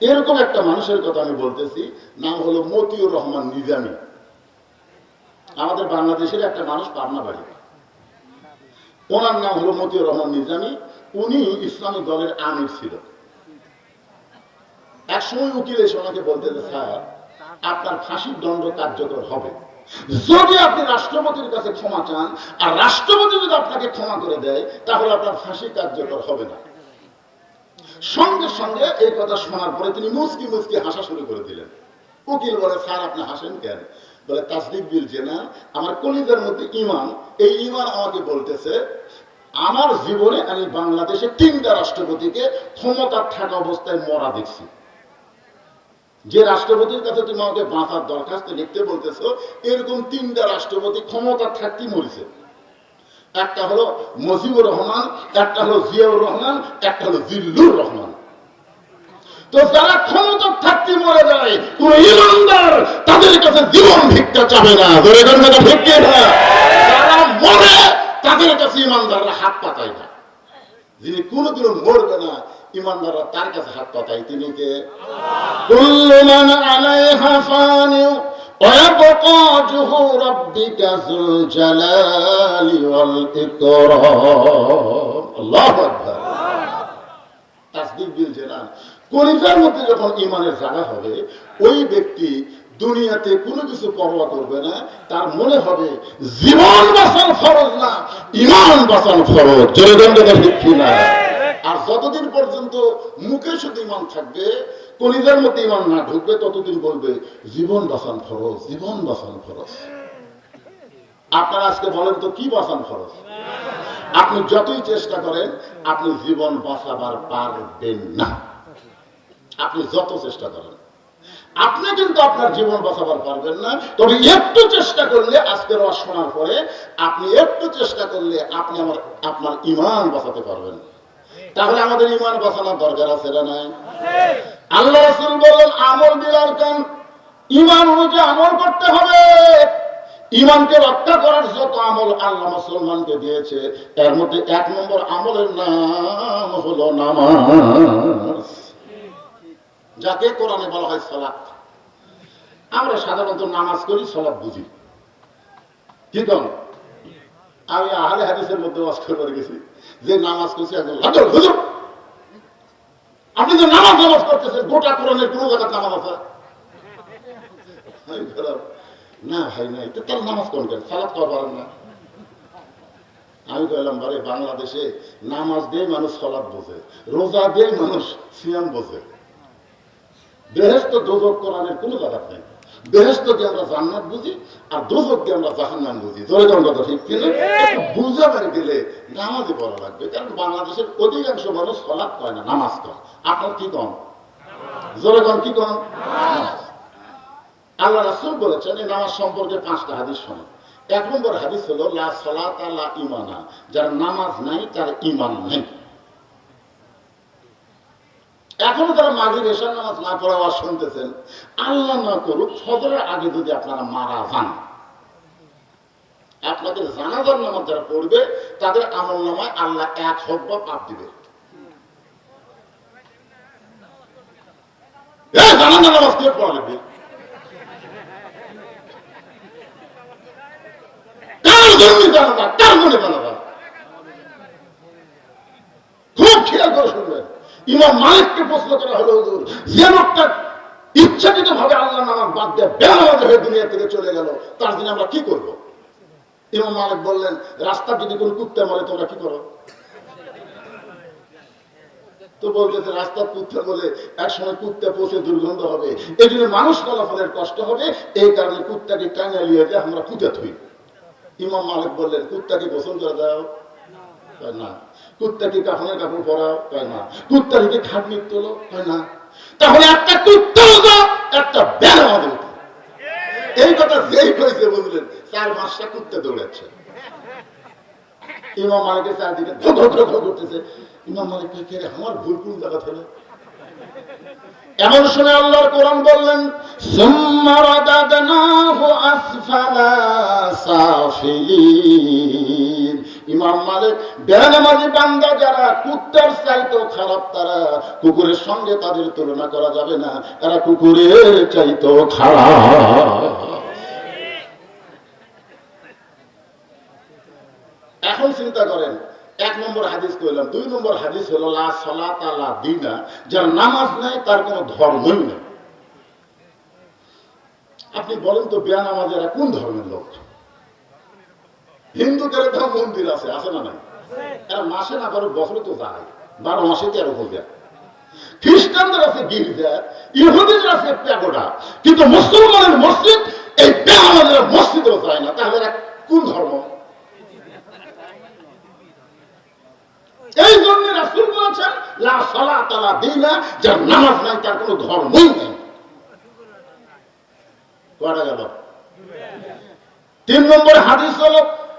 এরকম একটা মানুষের কথা আমি বলতেছি, নাম হলো মতিউর রহমান নিজামী। আমাদের বাংলাদেশের একটা মানুষ পাবনা বাড়ি। ওনার নাম হলো মতিউর রহমান নিজামী, উনি ইসলামী দলের আমির ছিল। এক সময় উকিল এসে ওনাকে বলতে স্যার, আপনার ফাঁসির দণ্ড কার্যকর হবে। যদি আপনি রাষ্ট্রপতির কাছে ক্ষমা চান, আর রাষ্ট্রপতি যদি আপনাকে ক্ষমা করে দেয়, তাহলে আপনার ফাঁসি কার্যকর হবে না। সঙ্গে সঙ্গে এই কথা শোনার পরে তিনি মুসকি মুসকি হাসা শুরু করে দিলেন। উকিল বলে, স্যার, আপনি হাসেন কেন? বলে, তাসদিক বিল যে না আমার কলিজার মধ্যে ইমান এই ইমান আমাকে বলতেছে, আমার জীবনে আমি বাংলাদেশে তিনটা রাষ্ট্রপতিকে ক্ষমতা থাকা অবস্থায় মরা দেখছি। যে রাষ্ট্রপতির কাছে তুমি আমাকে বাঁচার দরখাস্ত লিখতে বলতেছো, এরকম তিনটা রাষ্ট্রপতি ক্ষমতা থাকতে মরেছে। একটা হলো মজিবুর রহমান, একটা হলো জিয়াউর রহমান, একটা হলো জিল্লুর রহমান। তো যারা ক্ষমতার থাকতে মরে যায়, কোন ইমানদার তাদের কাছে জীবন ভিক্ষা চাবে না। ধরে কথা ভিক্ষে না? যারা মরে, তাদের কাছে ইমানদাররা হাত পাতায় না। যিনি কোনোদিনও মরবে না, ইমানদাররা তার কাছে হাত পাতায়। তিনি কে? কুল্লু মান আলাইহা ফানিউ ويبقى وجه ربك ذو الجلال والإكرام الله أكبر তাসদিক বিল জেলাল কলিজার মধ্যে যখন ইমানের জায়গা হবে ওই ব্যক্তি দুনিয়াতে কোনো কিছু পরোয়া করবে না তার মনে হবে জীবন বাঁচান ফরজ না ইমান বাঁচান ফরজ জয়দণ্ডটা ঠিক না আর যতদিন পর্যন্ত মুখে শুধু ইমান থাকবে, কলিজার মধ্যে ইমান না ঢুকবে, ততদিন বলবে, জীবন বাঁচান খরচ জীবন বাঁচান খরচ আপনারা আজকে বলেন তো, কি বাঁচান খরচ আপনি যতই চেষ্টা করেন, আপনি জীবন বাঁচাবার পারবেন না। আপনি যত চেষ্টা করেন। আপনি কিন্তু আপনার জীবন বাঁচাবার পারবেন না, তবে একটু চেষ্টা করলে আজকের রস শোনার পরে আপনি একটু চেষ্টা করলে আপনি আমার, আপনার ইমান বাঁচাতে পারবেন। তাহলে আমাদের ইমান বাঁচানোর দরকার আছে না নাই? আল্লাহ রাসূল বলেন, আমল বিলার কান ইমান অনুযায়ী আমল করতে হবে। ইমানকে রক্ষা করার যত আমল আল্লাহ মুসলমানকে দিয়েছে, এর মধ্যে এক নম্বর আমলের নাম হলো নামাজ। যাকে কোরআনে বলা হয় সালাত। আমরা সাধারণত নামাজ করি সলাপ বুঝি। কি কম? আমি আহলে হাদিসের মধ্যে ওয়াজ করে গেছি। যে নামাজ করছি একজন আপনি তো নামাজ নামাজ করতেছেন গোটা কোরআনের কোনো জায়গা নামাজ আছে? না ভাই, না, এটা তার নামাজ কোন কেন সালাত করা পারেন না। আমি বললাম বারে, বাংলাদেশে নামাজ দিয়ে মানুষ সলাপ বোঝে, রোজা দিয়ে মানুষ সিয়াম বোঝে। বেহেস্ত দোজক কোরআনের কোনো জায়গা নেই। বেহেস্ত দিয়ে আমরা জান্নাত বুঝি আর দিয়ে আমরা জাহান্নাম বুঝি। জোরে কথা ঠিক কিনা বুঝে বাড়ি গেলে নামাজই পড়া লাগবে কারণ বাংলাদেশের অধিকাংশ মানুষ সলাপ করে না নামাজ করে আপনার কি কম জোরে কম কি কম নামাজ। আল্লাহ রাসূল বলেছেন এই নামাজ সম্পর্কে পাঁচটা হাদিস শোনো। এক নম্বর হাদিস হলো লা সালাত লা ইমানা। যার নামাজ নাই তার ইমান নেই। এখনও যারা মাঝে রেশার নামাজ না পড়া আওয়াজ শুনতেছেন। আল্লাহ না করুক, ফজরের আগে যদি আপনারা মারা যান। আপনাদের জানাজার নামাজ যারা পড়বে, তাদের আমল নামায় আল্লাহ এক বা পাপ দিবে। জানাজার নামাজ কে পড়া লাগবে কার জন্য জানাজা? কার মনে জানাজা খুব খেয়াল করে শুনবেন ইমাম মালিককে প্রশ্ন করা হলো, হুজুর যে লোকটা ইচ্ছাকৃত ভাবে আল্লাহ নামাজ বাদ হয়ে দুনিয়া থেকে চলে গেল, তার আমরা কি করব? ইমাম মালিক বললেন, রাস্তা যদি কুত্তে মারে, তোমরা কি করো? তো রাস্তা কুত্তে বলে এক সময় কুত্তে পচে দুর্গন্ধ হবে, এই জন্য মানুষ চলাফলের কষ্ট হবে, এই কারণে কুত্তাকে টাঙা লিয়ে যে আমরা কুতে থই। ইমাম মালিক বললেন, কুত্তাকে গোসল করে দাও? না কুত্তা কি কাফনের কাপড় পরা কয় না। কুত্তা কি খাটনি তোলো কয় না। তাহলে একটা কুত্তাও যা একটা আমাদের এই কথা যেই কয়েছে বুঝলেন চার মাসটা কুত্তে দৌড়াচ্ছে। ইমাম মালিকের চারদিকে করতেছে। ইমাম মালিক আমার ভুল কোন জায়গা থেকে? এমন সময় আল্লাহর কোরআন বললেন, সুম্মা রাদাদনাহু আসফালা সাফিলিন ইমাম মালিক, বেনামাজি বান্দা যারা কুত্তার চাইতো খারাপ তারা, কুকুরের সঙ্গে তাদের তুলনা করা যাবে না। এরা কুকুরের চাইতো খারাপ। এখন চিন্তা করেন, এক নম্বর হাদিস কইলাম, দুই নম্বর হাদিস হলো, লা সালাত আলা দিনা, যার নামাজ নাই, তার কোনো ধর্মই নেই। আপনি বলেন তো বেয়া কোন ধর্মের লোক? হিন্দুদের তো মন্দির আছে আছে না নাই? এরা মাসে না বারো বছরে তো যায়, বারো মাসে তেরো পূজা খ্রিস্টানদের আছে গির্জা, ইহুদিদের আছে প্যাগোডা, কিন্তু মুসলমানের মসজিদ, এই বেনামাজেরা মসজিদেও যায় না। তাহলে কোন ধর্ম? এই জন্য রাসূল বলেছেন, লা সালাত আলা দিনা যার নামাজ নাই, তার কোনো ধর্মই নেই। কয়টা গেল? তিন নম্বর হাদিস হলো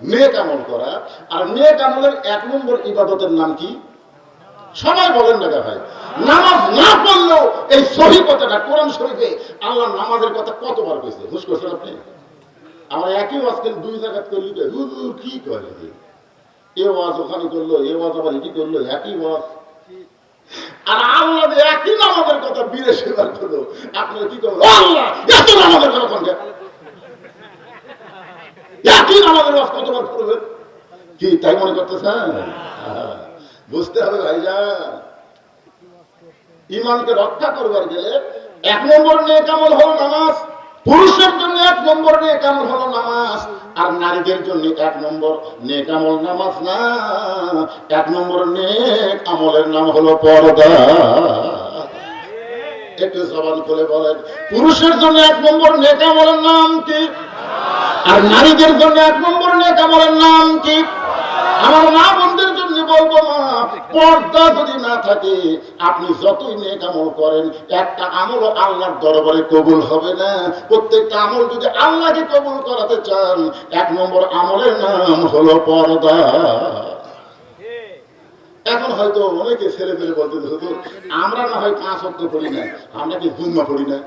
নেক আমল করা। আর নেক আমলের এক নম্বর ইবাদতের নাম কি? সবাই বলেন না ভাই? নামাজ না পড়লেও এই সহি কথাটা কোরআন শরীফে আল্লাহ নামাজের কথা কতবার কইছে? হুশ করছেন আপনি? আমার একই কিন্তু দুই জায়গাত করলি হুজুর, কি করে এ ওয়াজ ওখানে করল, এ ওয়াজ আবার এটি করল, একই ওয়াজ। আর আল্লাহ একই নামাজের কথা বার করল, আপনারা কি করল আল্লাহ, এত নামাজের কথা কি তাই মনে করতেছেন? হ্যাঁ, বুঝতে হবে ইমানকে রক্ষা করবার গেলে এক নম্বর নিয়ে হলো নামাজ? পুরুষের জন্য এক নম্বর হলো নামাজ? আর নারীদের জন্য এক নম্বর নেক আমল নামাজ না? এক নম্বর নেক আমলের নাম হলো পর্দা। একটু জবান করে বলেন পুরুষের জন্য এক নম্বর নেক আমলের নাম কি? আর নারীদের জন্য এক নম্বর নেক আমলের নাম কি? আমার মা বোনদের জন্য বলব মা পর্দা যদি না থাকে, আপনি যতই নেক আমল করেন, একটা আমল আল্লাহর দরবারে কবুল হবে না। প্রত্যেকটা আমল যদি আল্লাহকে কবুল করাতে চান, এক নম্বর আমলের নাম হলো পর্দা। এখন হয়তো অনেকে ছেলে পেলে বলতে আমরা না হয় পাঁচ অক্ট পড়ি না, আমরা কি দুম্মা পড়ি না?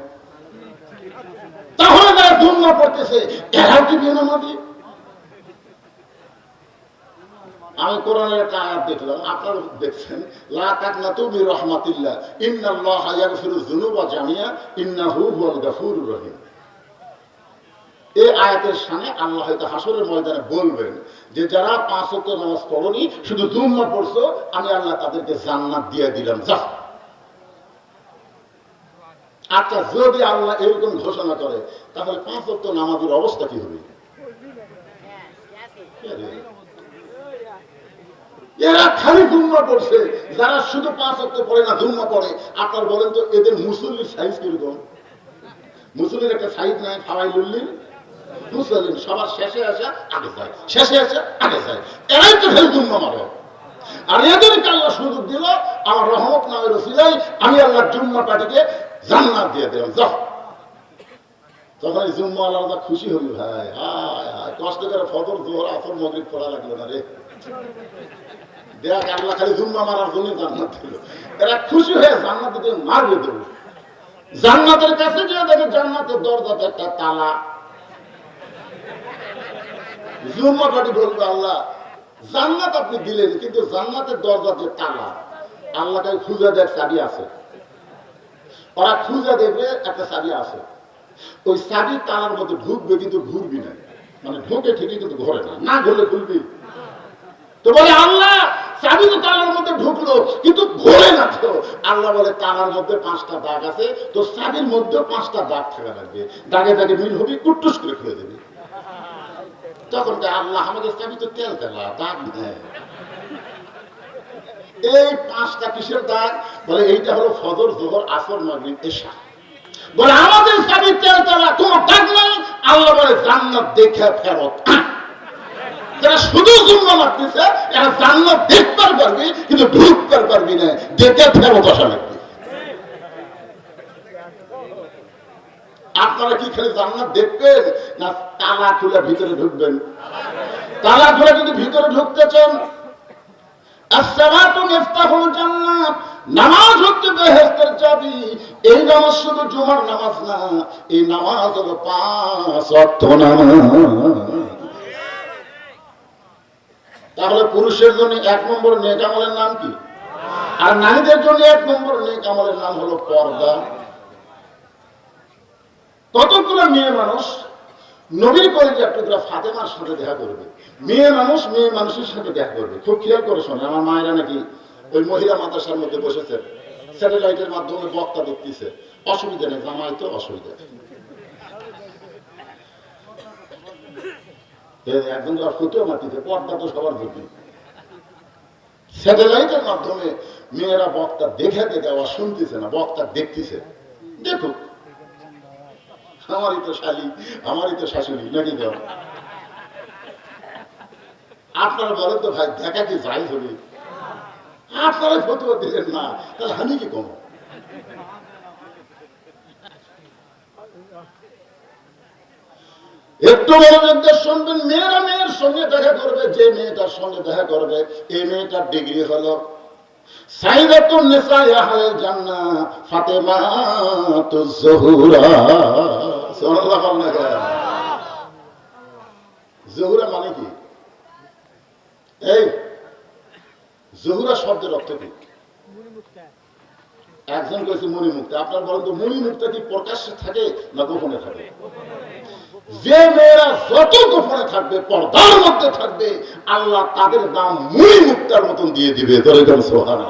তাহলে যারা দুম্মা পড়তেছে। এরাও কি বেনামাজি আমি দেখলাম, আপনারা দেখছেন ময়দানে বলবেন যে, যারা পাঁচ নামাজ পড়নি, শুধু দুম্মা পড়ছো, আমি আল্লাহ তাদেরকে জান্নাত দিয়ে দিলাম। যা আচ্ছা যদি আল্লাহ এরকম ঘোষণা করে, তাহলে পাঁচ ওয়াক্ত নামাজের অবস্থা কি হবে? এরা খালি ধুমা পড়ছে যারা শুধু পাঁচ অক্ট পড়ে না ধুমা পড়ে। আপনার বলেন তো, এদের মুসল্লির সাইজ কীরকম? মুসল্লির একটা সাইজ নাই ফাওয়াই লুল্লির মুসলিম সবার শেষে আসে, আগে যায়। শেষে আসে, আগে যায়। এরাই তো খালি ধুমা মারে। আর এদেরকে আল্লাহ সুযোগ দিল, আমার রহমত নামের রসিলাই, আমি আল্লাহ জুম্মা পাটিকে জান্নাত দিয়ে দিলাম যাও। তখন জুম্মা খুশি হলি ভাই, হায় হায়, কষ্ট করে ফদর জোহর, আসর, মগরিব পড়া লাগল না রে। দেখ, আল্লাহ খালি জুম্মা মারার জন্য জান্নাত দিল। এরা খুশি হয়ে জান্নাত দিতে মারবে দেবো জান্নাতের কাছে গিয়ে দেখে জান্নাতের দরজাতে একটা তালা। জুম্মা পাটি বলবে, আল্লাহ, জান্নাত আপনি দিলেন, কিন্তু জান্নাতের দরজাতে তালা। খুঁজে দেখ, চাবি আছে। ওরা খুঁজে দেখবে একটা চাবি আছে। ওই চাবি তালার মধ্যে ঢুকবে কিন্তু ঘুরবি না। মানে ঢুকে ঠিকই কিন্তু ঘরে না। না ঘুরলে খুলবি তো বলে, আল্লাহ, চাবি তো তালার মধ্যে ঢুকলো, কিন্তু ঘোরে না তো আল্লাহ বলে তালার মধ্যে পাঁচটা দাগ আছে, তো চাবির মধ্যে পাঁচটা দাগ থাকা লাগবে দাগে দাগে মিল হবি কুট্টুস করে খুলে দেবে। তখন আল্লাহ, আমাদের চাবি তো তেল তেলা, দাগ নেই। এই পাঁচটা কিসের দাগ বলে, এইটা হলো ফজর, জোহর, আসর, মাগরিব, এশা। বলে, আমাদের চাবি তেল তেলা তোমার দাগ নাই। আল্লাহ বলে, জান্নাত দেখে ফেরত যারা শুধু জুম্মা মারতেছে এরা জান্নাত পারবি, কিন্তু পারবি না। দেখে ফেরত আসা লাগবে। আপনারা কি খালি জান্নাত দেখবেন, না তালা খুলে ভিতরে ঢুকবেন? তালা খুলে যদি ভিতরে ঢুকতে চান নামাজ এই নামাজ শুধু নামাজ না, এই নামাজ তাহলে পুরুষের জন্য এক নম্বর নেক আমলের নাম কি? আর নারীদের জন্য এক নম্বর নেক আমলের নাম হলো পর্দা। কতগুলো মেয়ে মানুষ, নবীর কলেজে টুকরা ফাতেমার সাথে দেখা করবে। মেয়ে মানুষ, মেয়ে মানুষের সাথে দেখা করবে। খুব খেয়াল করে শোনে আমার মায়েরা নাকি ওই মহিলা মাদ্রাসার মধ্যে বসেছে, স্যাটেলাইটের মাধ্যমে বক্তা দেখতেছে অসুবিধা নেই জামাই তো অসুবিধা একজন পর্দা তো সবার বুদ্ধি স্যাটেলাইটের মাধ্যমে মেয়েরা বক্তা দেখে দেখে আবার শুনতেছে না, বক্তা দেখতেছে। দেখুক। আমারই তো শালি, আমারই তো শাশুড়ি, নাকি দেও আপনারা বলেন তো ভাই, দেখা কি যাই হবে আপনারা ফতুয়া দিলেন না, তাহলে আমি কি কম একটু মনোযোগ দিয়ে শুনবেন মেয়েরা মেয়ের সঙ্গে দেখা করবে, যে মেয়েটার সঙ্গে দেখা করবে, এই মেয়েটার ডিগ্রি হলো জহুরা মানে কি? এই জহুরা শব্দের অর্থ কি? একজন কয়েছে মণিমুক্তা আপনার বলেন তো মণিমুক্তা কি প্রকাশ্যে থাকে না গোপনে থাকে? যে মেয়েরা যত গোপনে থাকবে পর্দার মধ্যে থাকবে আল্লাহ তাদের দাম মুড়ি মুক্তার মতন দিয়ে দিবে। ধরে গেল সোহান?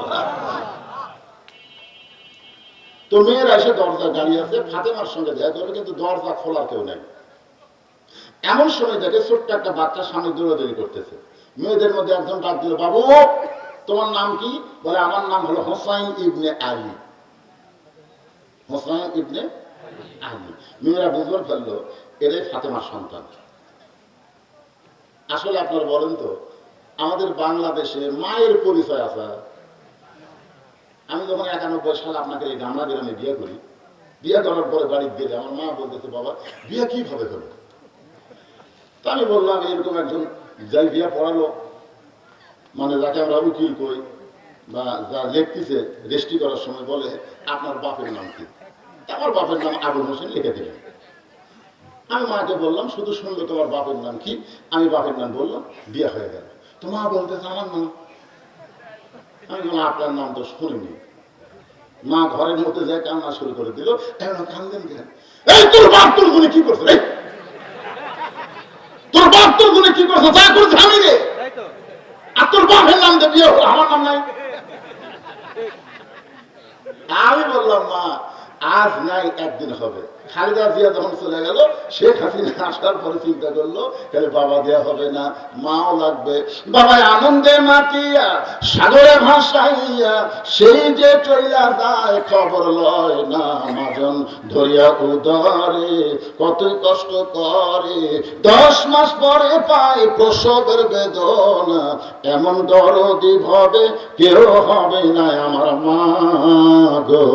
তো মেয়েরা এসে দরজা দাঁড়িয়ে আছে ফাতেমার সঙ্গে দেখা করবে কিন্তু দরজা খোলার কেউ নেই। এমন সময় দেখে ছোট্ট একটা বাচ্চা সামনে দৌড়াদৌড়ি করতেছে। মেয়েদের মধ্যে একজন ডাক দিল, বাবু, তোমার নাম কি? বলে, আমার নাম হলো হোসাইন ইবনে আলী। হোসাইন ইবনে আলী। মেয়েরা বুঝবার ফেলল, এরাই ফাতেমার সন্তান। আসলে আপনারা বলেন তো, আমাদের বাংলাদেশে মায়ের পরিচয় আছে। আমি যখন একানব্বই সালে আপনাকে এই গামলা গ্রামে বিয়ে করি, বিয়ে করার পরে বাড়িতে গেলে আমার মা বলতেছে, বাবা, বিয়ে কীভাবে হলো? তা আমি বললাম, এরকম একজন যাই বিয়ে পড়ালো। মানে যাকে আমরা উকিল কই বা যা লিখতেছে রেজিস্ট্রি করার সময় বলে, আপনার বাপের নাম কি? আমার বাপের নাম আবুল হোসেন লিখে দিলেন। আমি মাকে বললাম, শুধু শুনলো তোমার বাপের নাম কি? আমি বাপের নাম বললাম, বিয়ে হয়ে গেল। তো মা বলতেছে, আমার নাম। আমি বললাম, আপনার নাম তো শুনিনি। মা ঘরের মধ্যে যায় কান্না শুরু করে দিল এখন কান্দেন কেন? এই তোর বাপ তোর গুণে কি করছে! তোর গুণে কি করছ? যা করছে আমি রে। আর তোর বাপের নাম দিয়ে বিয়ে হলো আমার নাম নাই। আমি বললাম মা আজ নাই, একদিন হবে। খালেদা জিয়া যখন চলে গেল, শেখ হাসিনা আসার পরে চিন্তা করল, তাহলে বাবা দেয়া হবে না, মাও লাগবে। বাবা আনন্দে মাতিয়া, সাগরে ভাসাইয়া, সেই যে চইলা যায় খবর লয় না মাজন ধরিয়া উদরে, কতই কষ্ট করে। দশ মাস পরে পায় প্রসবের বেদনা, এমন দরদি ভবে কেউ হবে না আমার মা গো।